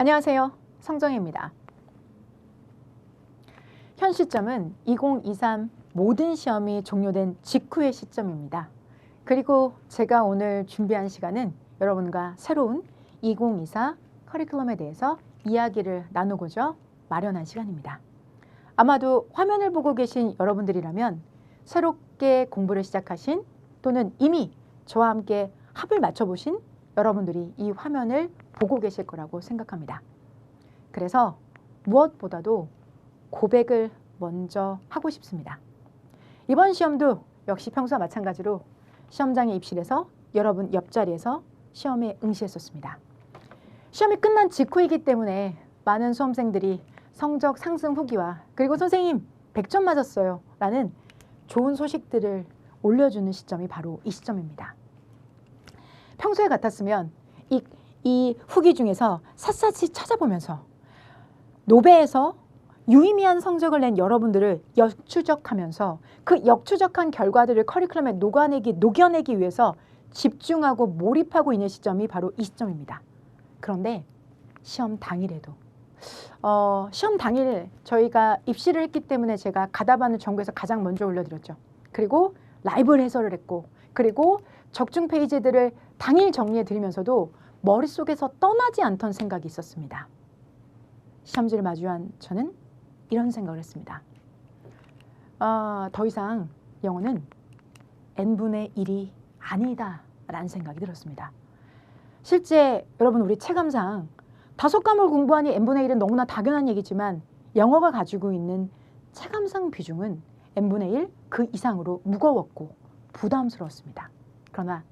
안녕하세요. 성정혜입니다. 현 시점은 2023 모든 시험이 종료된 직후의 시점입니다. 그리고 제가 오늘 준비한 시간은 여러분과 새로운 2024 커리큘럼에 대해서 이야기를 나누고자 마련한 시간입니다. 아마도 화면을 보고 계신 여러분들이라면 새롭게 공부를 시작하신 또는 이미 저와 함께 합을 맞춰보신 여러분들이 이 화면을 보고 계실 거라고 생각합니다. 그래서 무엇보다도 고백을 먼저 하고 싶습니다. 이번 시험도 역시 평소와 마찬가지로 시험장에 입실해서 여러분 옆자리에서 시험에 응시했었습니다. 시험이 끝난 직후이기 때문에 많은 수험생들이 성적 상승 후기와 그리고 선생님 100점 맞았어요 라는 좋은 소식들을 올려주는 시점이 바로 이 시점입니다. 평소에 같았으면 이, 이 후기 중에서 샅샅이 찾아보면서 노베에서 유의미한 성적을 낸 여러분들을 역추적하면서 그 역추적한 결과들을 커리큘럼에 녹아내기, 녹여내기 위해서 집중하고 몰입하고 있는 시점이 바로 이 시점입니다. 그런데 시험 당일에도 어, 시험 당일 저희가 입시를 했기 때문에 제가 가다반을 전국에서 가장 먼저 올려드렸죠. 그리고 라이브를 해설을 했고 그리고 적중 페이지들을 당일 정리해 드리면서도 머릿속에서 떠나지 않던 생각이 있었습니다. 시험지를 마주한 저는 이런 생각을 했습니다. 아, 더 이상 영어는 n분의 1이 아니다 라는 생각이 들었습니다. 실제 여러분 우리 체감상 다섯 과목을 공부하니 n분의 1은 너무나 당연한 얘기지만 영어가 가지고 있는 체감상 비중은 n분의 1 그 이상으로 무거웠고 부담스러웠습니다. 그러나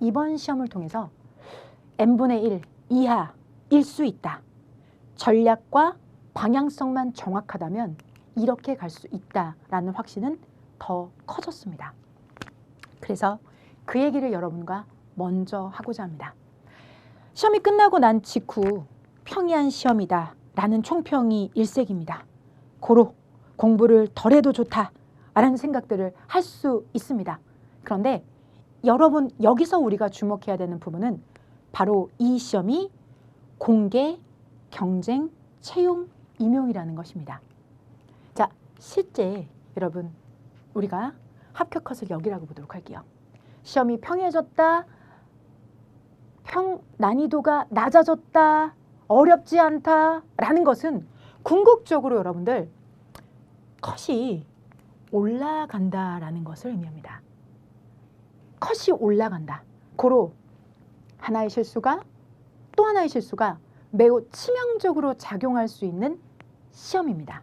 이번 시험을 통해서 n분의 1 이하일 수 있다. 전략과 방향성만 정확하다면 이렇게 갈 수 있다라는 확신은 더 커졌습니다. 그래서 그 얘기를 여러분과 먼저 하고자 합니다. 시험이 끝나고 난 직후 평이한 시험이다 라는 총평이 일색입니다. 고로 공부를 덜 해도 좋다 라는 생각들을 할 수 있습니다. 그런데 여러분 여기서 우리가 주목해야 되는 부분은 바로 이 시험이 공개, 경쟁, 채용, 임용이라는 것입니다. 자, 실제 여러분 우리가 합격 컷을 여기라고 보도록 할게요. 시험이 평해졌다, 평 난이도가 낮아졌다, 어렵지 않다라는 것은 궁극적으로 여러분들 컷이 올라간다라는 것을 의미합니다. 컷이 올라간다. 고로 하나의 실수가 또 하나의 실수가 매우 치명적으로 작용할 수 있는 시험입니다.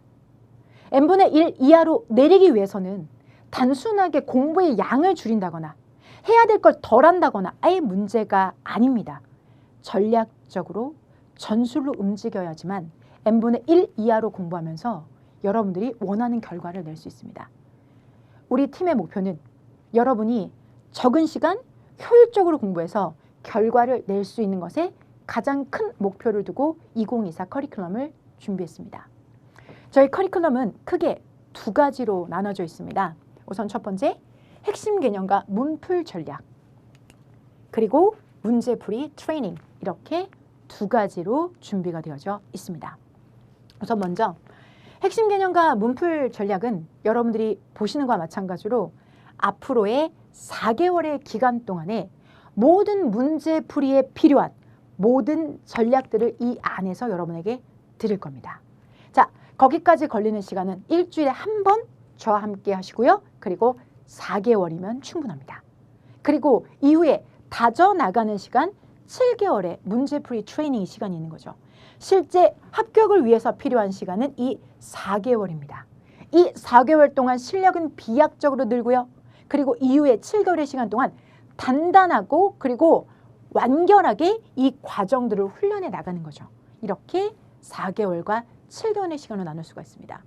n분의 1 이하로 내리기 위해서는 단순하게 공부의 양을 줄인다거나 해야 될 걸 덜 한다거나 아예 문제가 아닙니다. 전략적으로 전술로 움직여야지만 n분의 1 이하로 공부하면서 여러분들이 원하는 결과를 낼 수 있습니다. 우리 팀의 목표는 여러분이 적은 시간 효율적으로 공부해서 결과를 낼 수 있는 것에 가장 큰 목표를 두고 2024 커리큘럼을 준비했습니다. 저희 커리큘럼은 크게 두 가지로 나눠져 있습니다. 우선 첫 번째, 핵심 개념과 문풀 전략. 그리고 문제풀이 트레이닝. 이렇게 두 가지로 준비가 되어져 있습니다. 우선 먼저 핵심 개념과 문풀 전략은 여러분들이 보시는 것과 마찬가지로 앞으로의 4개월의 기간 동안에 모든 문제풀이에 필요한 모든 전략들을 이 안에서 여러분에게 드릴 겁니다. 자, 거기까지 걸리는 시간은 일주일에 한 번 저와 함께 하시고요. 그리고 4개월이면 충분합니다. 그리고 이후에 다져 나가는 시간 7개월의 문제풀이 트레이닝 시간이 있는 거죠. 실제 합격을 위해서 필요한 시간은 이 4개월입니다. 이 4개월 동안 실력은 비약적으로 늘고요. 그리고 이후에 7개월의 시간 동안 단단하고 그리고 완결하게 이 과정들을 훈련해 나가는 거죠. 이렇게 4개월과 7개월의 시간을 나눌 수가 있습니다.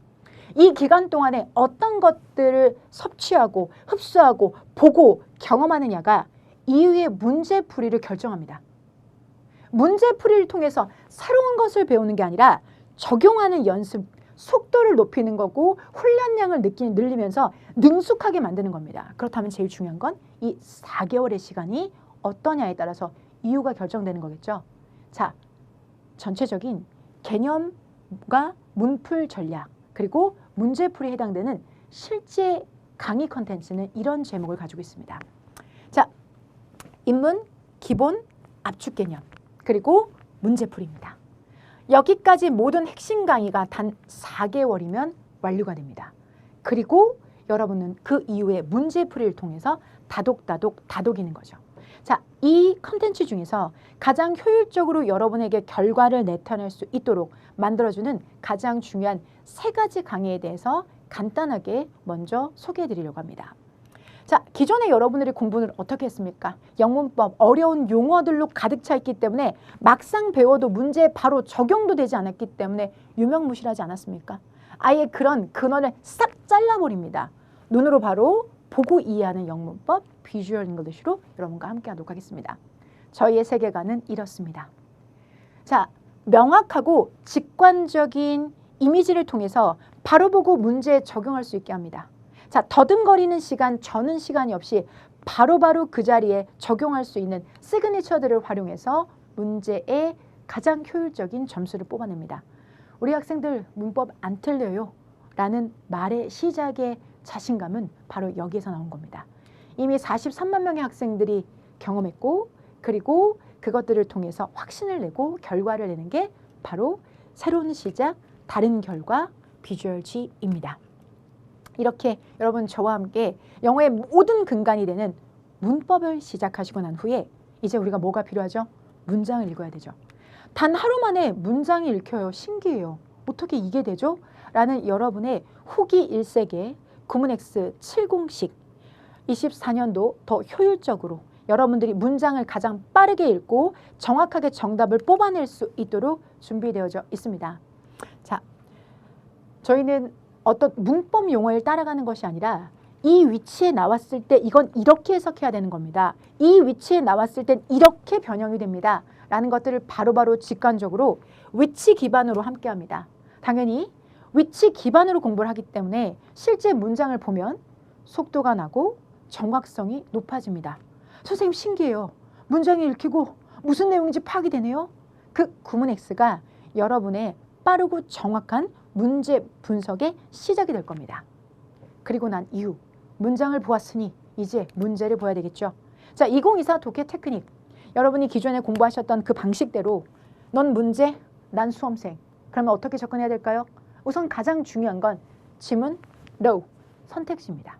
이 기간 동안에 어떤 것들을 섭취하고 흡수하고 보고 경험하느냐가 이후의 문제풀이를 결정합니다. 문제풀이를 통해서 새로운 것을 배우는 게 아니라 적용하는 연습, 속도를 높이는 거고 훈련량을 느끼, 늘리면서 능숙하게 만드는 겁니다. 그렇다면 제일 중요한 건 이 4개월의 시간이 어떠냐에 따라서 이유가 결정되는 거겠죠. 자, 전체적인 개념과 문풀 전략 그리고 문제풀이에 해당되는 실제 강의 컨텐츠는 이런 제목을 가지고 있습니다. 자, 인문, 기본, 압축 개념 그리고 문제풀이입니다. 여기까지 모든 핵심 강의가 단 4개월이면 완료가 됩니다. 그리고 여러분은 그 이후에 문제풀이를 통해서 다독다독 다독이는 거죠. 자, 이 컨텐츠 중에서 가장 효율적으로 여러분에게 결과를 나타낼 수 있도록 만들어주는 가장 중요한 세 가지 강의에 대해서 간단하게 먼저 소개해 드리려고 합니다. 자, 기존에 여러분들이 공부를 어떻게 했습니까? 영문법 어려운 용어들로 가득 차 있기 때문에 막상 배워도 문제에 바로 적용도 되지 않았기 때문에 유명무실하지 않았습니까? 아예 그런 근원을 싹 잘라버립니다. 눈으로 바로 보고 이해하는 영문법 비주얼 잉글리시로 여러분과 함께 하도록 하겠습니다. 저희의 세계관은 이렇습니다. 자, 명확하고 직관적인 이미지를 통해서 바로 보고 문제에 적용할 수 있게 합니다. 자, 더듬거리는 시간, 저는 시간이 없이 바로 바로 그 자리에 적용할 수 있는 시그니처들을 활용해서 문제에 가장 효율적인 점수를 뽑아냅니다. 우리 학생들 문법 안 틀려요. 라는 말의 시작의 자신감은 바로 여기에서 나온 겁니다. 이미 43만 명의 학생들이 경험했고 그리고 그것들을 통해서 확신을 내고 결과를 내는 게 바로 새로운 시작, 다른 결과, 비주얼 G입니다. 이렇게 여러분 저와 함께 영어의 모든 근간이 되는 문법을 시작하시고 난 후에 이제 우리가 뭐가 필요하죠? 문장을 읽어야 되죠. 단 하루 만에 문장이 읽혀요. 신기해요. 어떻게 이게 되죠? 라는 여러분의 후기 일색의 구문X 70식 24년도 더 효율적으로 여러분들이 문장을 가장 빠르게 읽고 정확하게 정답을 뽑아낼 수 있도록 준비되어져 있습니다. 자, 저희는 어떤 문법 용어를 따라가는 것이 아니라 이 위치에 나왔을 때 이건 이렇게 해석해야 되는 겁니다. 이 위치에 나왔을 땐 이렇게 변형이 됩니다. 라는 것들을 바로 바로 직관적으로 위치 기반으로 함께 합니다. 당연히 위치 기반으로 공부를 하기 때문에 실제 문장을 보면 속도가 나고 정확성이 높아집니다. 선생님 신기해요. 문장이 읽히고 무슨 내용인지 파악이 되네요. 그 구문 X가 여러분의 빠르고 정확한 문제 분석의 시작이 될 겁니다. 그리고 난 이후 문장을 보았으니 이제 문제를 보아야 되겠죠. 자, 2024 독해 테크닉. 여러분이 기존에 공부하셨던 그 방식대로 넌 문제, 난 수험생. 그러면 어떻게 접근해야 될까요? 우선 가장 중요한 건 지문, no, 선택지입니다.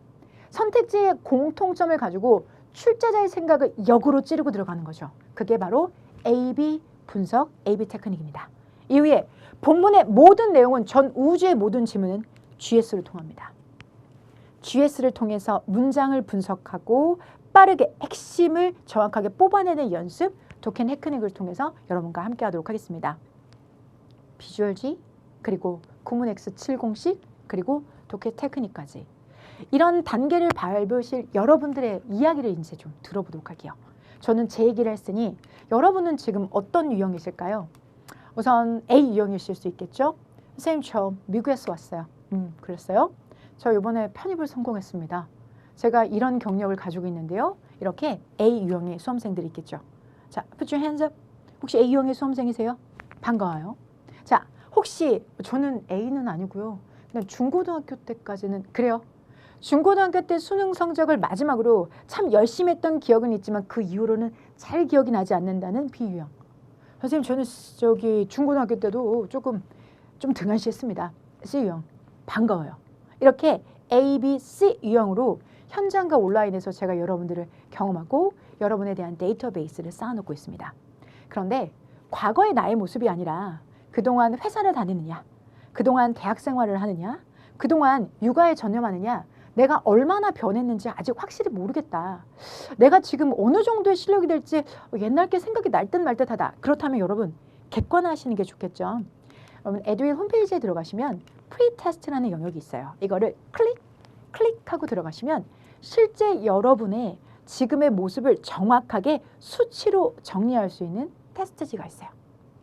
선택지의 공통점을 가지고 출제자의 생각을 역으로 찌르고 들어가는 거죠. 그게 바로 A-B 분석, A-B 테크닉입니다. 이후에 본문의 모든 내용은 전 우주의 모든 지문은 GS를 통합니다. GS를 통해서 문장을 분석하고 빠르게 핵심을 정확하게 뽑아내는 연습, 도켄 테크닉을 통해서 여러분과 함께 하도록 하겠습니다. 비주얼 G, 그리고 구문 X70식, 그리고 도켓 테크닉까지. 이런 단계를 밟으실 여러분들의 이야기를 이제 좀 들어보도록 할게요. 저는 제 얘기를 했으니 여러분은 지금 어떤 유형이실까요? 우선 A 유형이실 수 있겠죠? 선생님 저 미국에서 왔어요. 음, 그랬어요? 저 이번에 편입을 성공했습니다. 제가 이런 경력을 가지고 있는데요. 이렇게 A 유형의 수험생들이 있겠죠. 자, put your hands up. 혹시 A 유형의 수험생이세요? 반가워요. 자, 혹시 저는 A는 아니고요. 그냥 중고등학교 때까지는 그래요. 중고등학교 때 수능 성적을 마지막으로 참 열심히 했던 기억은 있지만 그 이후로는 잘 기억이 나지 않는다는 비유형. 선생님 저는 저기 중고등학교 때도 조금 좀 등한시했습니다. C 유형 반가워요. 이렇게 A, B, C 유형으로 현장과 온라인에서 제가 여러분들을 경험하고 여러분에 대한 데이터베이스를 쌓아놓고 있습니다. 그런데 과거의 나의 모습이 아니라 그동안 회사를 다니느냐, 그동안 대학 생활을 하느냐, 그동안 육아에 전념하느냐, 내가 얼마나 변했는지 아직 확실히 모르겠다. 내가 지금 어느 정도의 실력이 될지 옛날 게 생각이 날 듯 말 듯하다. 그렇다면 여러분 객관화하시는 게 좋겠죠. 여러분 에듀윌 홈페이지에 들어가시면 프리 테스트라는 영역이 있어요. 이거를 클릭 클릭하고 들어가시면 실제 여러분의 지금의 모습을 정확하게 수치로 정리할 수 있는 테스트지가 있어요.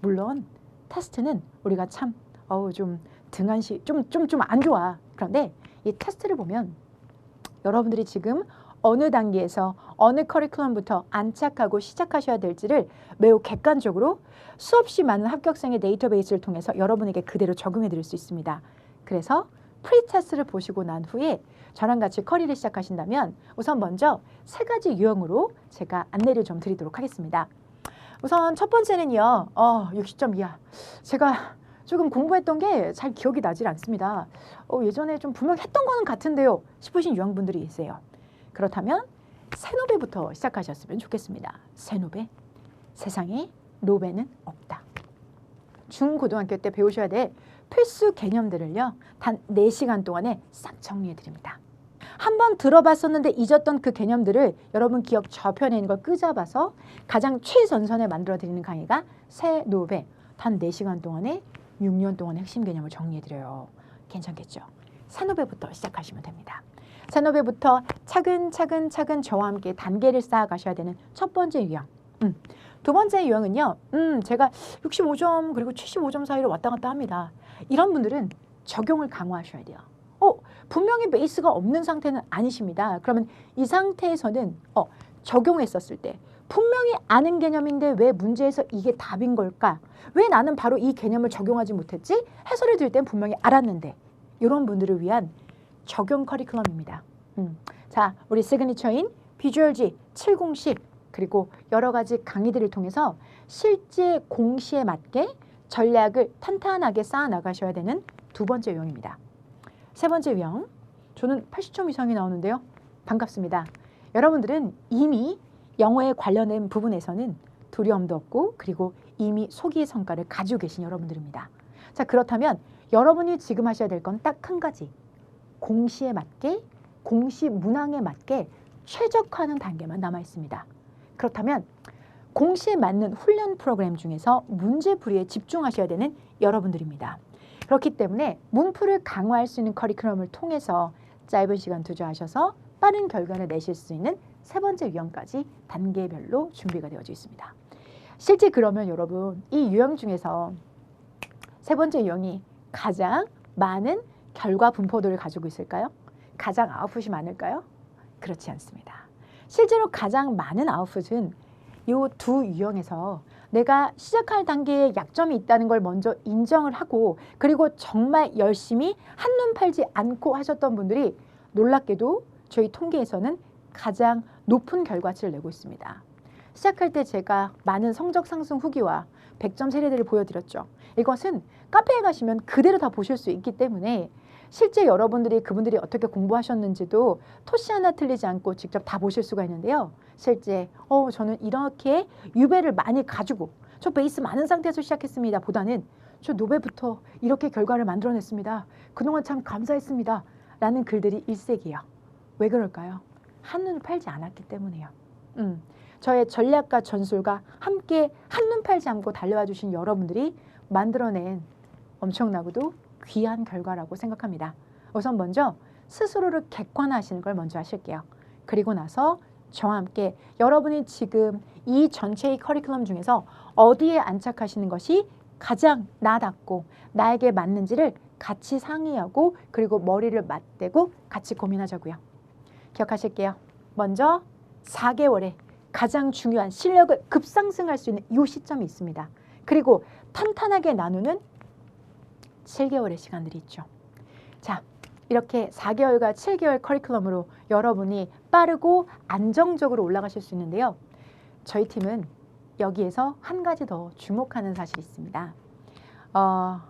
물론 테스트는 우리가 참 어우 좀 등한시 좀 좀 좀 안 좋아. 그런데 이 테스트를 보면 여러분들이 지금 어느 단계에서 어느 커리큘럼부터 안착하고 시작하셔야 될지를 매우 객관적으로 수없이 많은 합격생의 데이터베이스를 통해서 여러분에게 그대로 적용해 드릴 수 있습니다. 그래서 프리테스트를 보시고 난 후에 저랑 같이 커리를 시작하신다면 우선 먼저 세 가지 유형으로 제가 안내를 좀 드리도록 하겠습니다. 우선 첫 번째는요. 어, 60점 이하. 제가 조금 공부했던 게 잘 기억이 나질 않습니다. 어, 예전에 좀 분명 했던 거는 같은데요. 싶으신 유형분들이 있어요. 그렇다면 세노베부터 시작하셨으면 좋겠습니다. 세노베. 세상에 노베는 없다. 중고등학교 때 배우셔야 될 필수 개념들을요. 단 4시간 동안에 싹 정리해 드립니다. 한번 들어봤었는데 잊었던 그 개념들을 여러분 기억 저편에 있는 걸 끄잡아서 가장 최전선에 만들어 드리는 강의가 새노베. 단 4시간 동안에 6년 동안의 핵심 개념을 정리해 드려요. 괜찮겠죠? 새노베부터 시작하시면 됩니다. 새노베부터 차근차근 차근 저와 함께 단계를 쌓아 가셔야 되는 첫 번째 유형. 음. 두 번째 유형은요. 음, 제가 65점 그리고 75점 사이로 왔다 갔다 합니다. 이런 분들은 적용을 강화하셔야 돼요. 어, 분명히 베이스가 없는 상태는 아니십니다. 그러면 이 상태에서는 어, 적용했었을 때 분명히 아는 개념인데 왜 문제에서 이게 답인 걸까? 왜 나는 바로 이 개념을 적용하지 못했지? 해설을 들을 땐 분명히 알았는데 이런 분들을 위한 적용 커리큘럼입니다. 음. 자, 우리 시그니처인 비주얼지 7공식 그리고 여러 가지 강의들을 통해서 실제 공시에 맞게 전략을 탄탄하게 쌓아 나가셔야 되는 두 번째 유형입니다. 세 번째 유형, 저는 80점 이상이 나오는데요. 반갑습니다. 여러분들은 이미 영어에 관련된 부분에서는 두려움도 없고 그리고 이미 소기의 성과를 가지고 계신 여러분들입니다. 자 그렇다면 여러분이 지금 하셔야 될 건 딱 한 가지 공시에 맞게 공시 문항에 맞게 최적화하는 단계만 남아 있습니다. 그렇다면 공시에 맞는 훈련 프로그램 중에서 문제풀이에 집중하셔야 되는 여러분들입니다. 그렇기 때문에 문풀을 강화할 수 있는 커리큘럼을 통해서 짧은 시간 투자하셔서 빠른 결과를 내실 수 있는 세 번째 유형까지 단계별로 준비가 되어져 있습니다. 실제 그러면 여러분 이 유형 중에서 세 번째 유형이 가장 많은 결과 분포도를 가지고 있을까요? 가장 아웃풋이 많을까요? 그렇지 않습니다. 실제로 가장 많은 아웃풋은 이 두 유형에서 내가 시작할 단계에 약점이 있다는 걸 먼저 인정을 하고 그리고 정말 열심히 한눈 팔지 않고 하셨던 분들이 놀랍게도 저희 통계에서는 가장 높은 결과치를 내고 있습니다. 시작할 때 제가 많은 성적 상승 후기와 100점 세례들을 보여드렸죠. 이것은 카페에 가시면 그대로 다 보실 수 있기 때문에 실제 여러분들이 그분들이 어떻게 공부하셨는지도 토시 하나 틀리지 않고 직접 다 보실 수가 있는데요. 실제 어 저는 이렇게 유배를 많이 가지고 저 베이스 많은 상태에서 시작했습니다. 보다는 저 노베부터 이렇게 결과를 만들어냈습니다. 그동안 참 감사했습니다. 라는 글들이 일색이에요. 왜 그럴까요? 한눈을 팔지 않았기 때문이에요. 음, 저의 전략과 전술과 함께 한눈 팔지 않고 달려와 주신 여러분들이 만들어낸 엄청나고도 귀한 결과라고 생각합니다. 우선 먼저 스스로를 객관화하시는 걸 먼저 하실게요. 그리고 나서 저와 함께 여러분이 지금 이 전체의 커리큘럼 중에서 어디에 안착하시는 것이 가장 나답고 나에게 맞는지를 같이 상의하고 그리고 머리를 맞대고 같이 고민하자고요. 기억하실게요. 먼저 4개월에 가장 중요한 실력을 급상승할 수 있는 이 시점이 있습니다. 그리고 탄탄하게 나누는 7개월의 시간들이 있죠. 자, 이렇게 4개월과 7개월 커리큘럼으로 여러분이 빠르고 안정적으로 올라가실 수 있는데요. 저희 팀은 여기에서 한 가지 더 주목하는 사실이 있습니다. 어,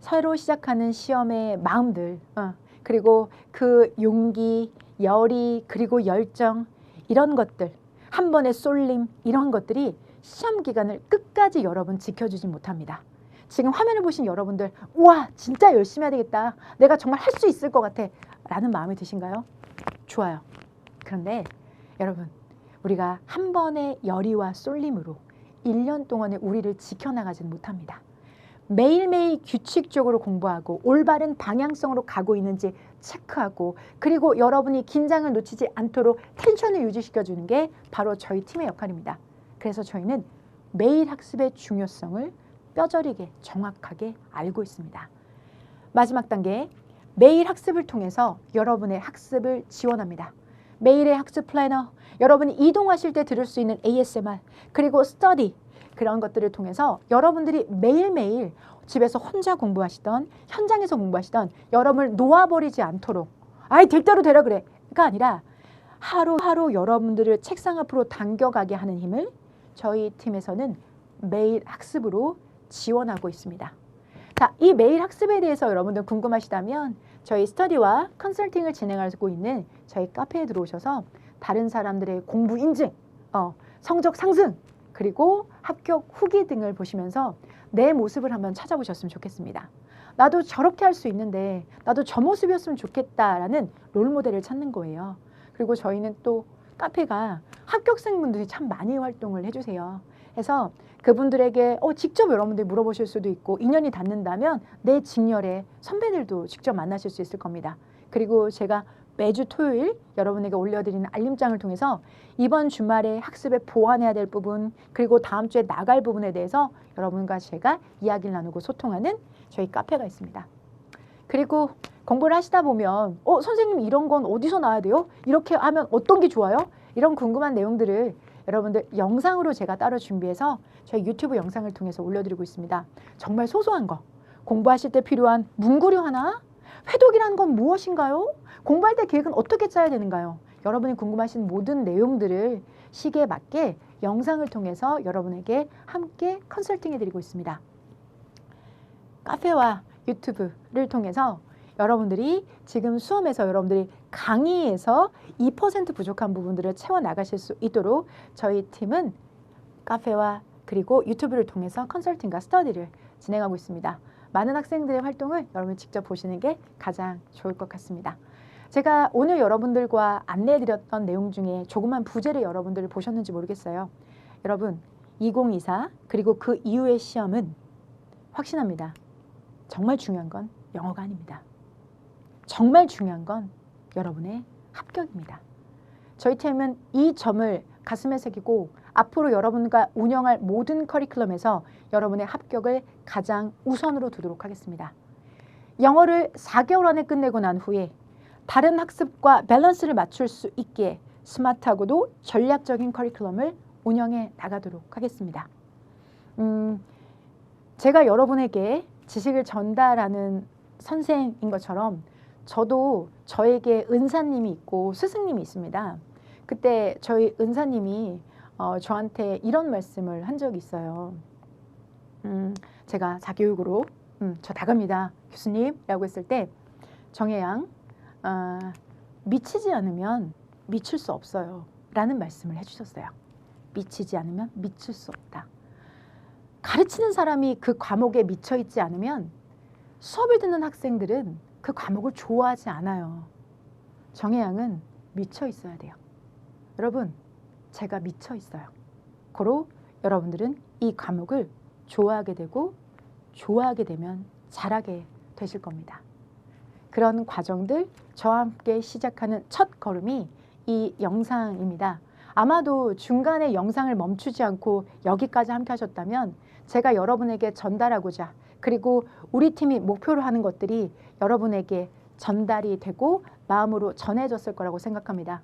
새로 시작하는 시험의 마음들, 어, 그리고 그 용기, 열의, 그리고 열정, 이런 것들, 한 번의 쏠림, 이런 것들이 시험 기간을 끝까지 여러분 지켜주지 못합니다. 지금 화면을 보신 여러분들, 우와, 진짜 열심히 해야 되겠다. 내가 정말 할 수 있을 것 같아. 라는 마음이 드신가요? 좋아요. 그런데 여러분, 우리가 한 번의 열의와 쏠림으로 1년 동안의 우리를 지켜나가지는 못합니다. 매일매일 규칙적으로 공부하고 올바른 방향성으로 가고 있는지 체크하고 그리고 여러분이 긴장을 놓치지 않도록 텐션을 유지시켜 주는 게 바로 저희 팀의 역할입니다. 그래서 저희는 매일 학습의 중요성을 뼈저리게 정확하게 알고 있습니다. 마지막 단계 매일 학습을 통해서 여러분의 학습을 지원합니다. 매일의 학습 플래너, 여러분이 이동하실 때 들을 수 있는 ASMR, 그리고 스터디 그런 것들을 통해서 여러분들이 매일매일 집에서 혼자 공부하시던 현장에서 공부하시던 여러분을 놓아버리지 않도록 아이 될 대로 되라 그래가 아니라 하루하루 여러분들을 책상 앞으로 당겨가게 하는 힘을 저희 팀에서는 매일 학습으로 지원하고 있습니다. 자, 이 매일 학습에 대해서 여러분들 궁금하시다면 저희 스터디와 컨설팅을 진행하고 있는 저희 카페에 들어오셔서 다른 사람들의 공부 인증, 어, 성적 상승, 그리고 합격 후기 등을 보시면서 내 모습을 한번 찾아보셨으면 좋겠습니다. 나도 저렇게 할 수 있는데 나도 저 모습이었으면 좋겠다라는 롤 모델을 찾는 거예요. 그리고 저희는 또 카페가 합격생분들이 참 많이 활동을 해주세요. 해서 그분들에게 어, 직접 여러분들이 물어보실 수도 있고 인연이 닿는다면 내 직렬의 선배들도 직접 만나실 수 있을 겁니다. 그리고 제가 매주 토요일 여러분에게 올려드리는 알림장을 통해서 이번 주말에 학습에 보완해야 될 부분 그리고 다음 주에 나갈 부분에 대해서 여러분과 제가 이야기를 나누고 소통하는 저희 카페가 있습니다. 그리고 공부를 하시다 보면 어 선생님 이런 건 어디서 나와야 돼요? 이렇게 하면 어떤 게 좋아요? 이런 궁금한 내용들을 여러분들 영상으로 제가 따로 준비해서 저희 유튜브 영상을 통해서 올려드리고 있습니다. 정말 소소한 거 공부하실 때 필요한 문구류 하나 회독이라는 건 무엇인가요? 공부할 때 계획은 어떻게 짜야 되는가요? 여러분이 궁금하신 모든 내용들을 시기에 맞게 영상을 통해서 여러분에게 함께 컨설팅해 드리고 있습니다. 카페와 유튜브를 통해서 여러분들이 지금 수험에서 여러분들이 강의에서 2% 부족한 부분들을 채워 나가실 수 있도록 저희 팀은 카페와 그리고 유튜브를 통해서 컨설팅과 스터디를 진행하고 있습니다. 많은 학생들의 활동을 여러분 직접 보시는 게 가장 좋을 것 같습니다. 제가 오늘 여러분들과 안내해드렸던 내용 중에 조그만 부제를 여러분들 보셨는지 모르겠어요. 여러분 2024 그리고 그 이후의 시험은 확신합니다. 정말 중요한 건 영어가 아닙니다. 정말 중요한 건 여러분의 합격입니다. 저희 팀은 이 점을 가슴에 새기고 앞으로 여러분과 운영할 모든 커리큘럼에서 여러분의 합격을 가장 우선으로 두도록 하겠습니다. 영어를 4개월 안에 끝내고 난 후에 다른 학습과 밸런스를 맞출 수 있게 스마트하고도 전략적인 커리큘럼을 운영해 나가도록 하겠습니다. 음, 제가 여러분에게 지식을 전달하는 선생인 것처럼 저도 저에게 은사님이 있고 스승님이 있습니다. 그때 저희 은사님이 어, 저한테 이런 말씀을 한 적이 있어요. 음, 제가 자교육으로 음, 저 나갑니다 교수님이라고 했을 때 정혜양 어, 미치지 않으면 미칠 수 없어요 라는 말씀을 해주셨어요. 미치지 않으면 미칠 수 없다. 가르치는 사람이 그 과목에 미쳐 있지 않으면 수업을 듣는 학생들은 그 과목을 좋아하지 않아요. 정혜양은 미쳐 있어야 돼요. 여러분, 제가 미쳐 있어요. 고로 여러분들은 이 과목을 좋아하게 되고 좋아하게 되면 잘하게 되실 겁니다. 그런 과정들 저와 함께 시작하는 첫 걸음이 이 영상입니다. 아마도 중간에 영상을 멈추지 않고 여기까지 함께 하셨다면 제가 여러분에게 전달하고자 그리고 우리 팀이 목표로 하는 것들이 여러분에게 전달이 되고 마음으로 전해졌을 거라고 생각합니다.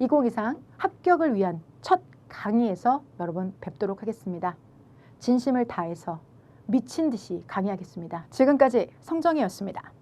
2023 합격을 위한 첫 강의에서 여러분 뵙도록 하겠습니다. 진심을 다해서 미친 듯이 강의하겠습니다. 지금까지 성정이었습니다.